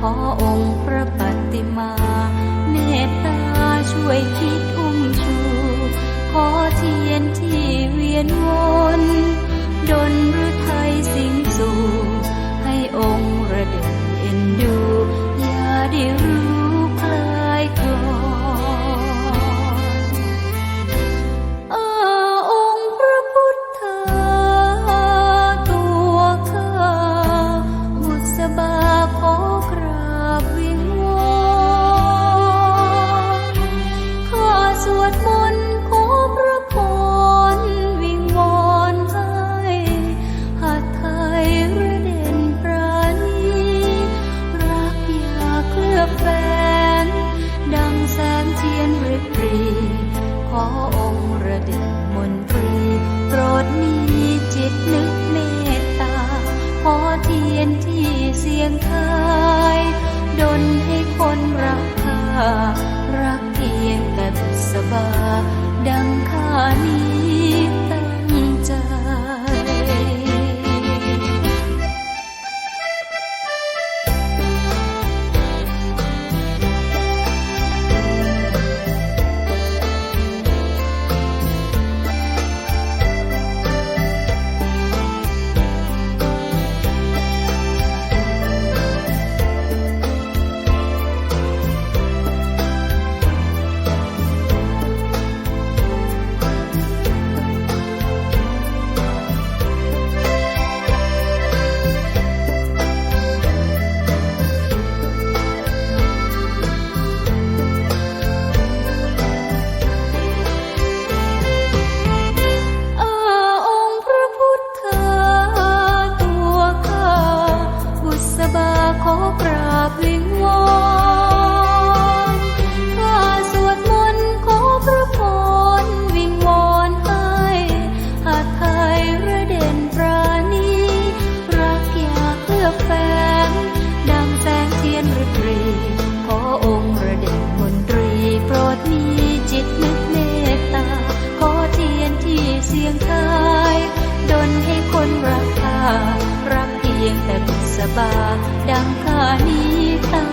ขอ ดมนขอพระพวิงวอนให้หาไทยระเด่นปราณีรักยาเคลือแฝงดังแสงเทียนริบรีขอองระเด่นมนตรีโปรดมีจิตนึกเมตตาขอเทียนที่เสียงเธอ แฟนดังแสงเทียนริบรี ขอองค์ระเด่นมนตรี โปรดมีจิตนึกเมตตา ขอเทียนที่เสียงทายดนให้คนรักข้ารักเพียงแต่บุษบา ดังข้านี้ตั้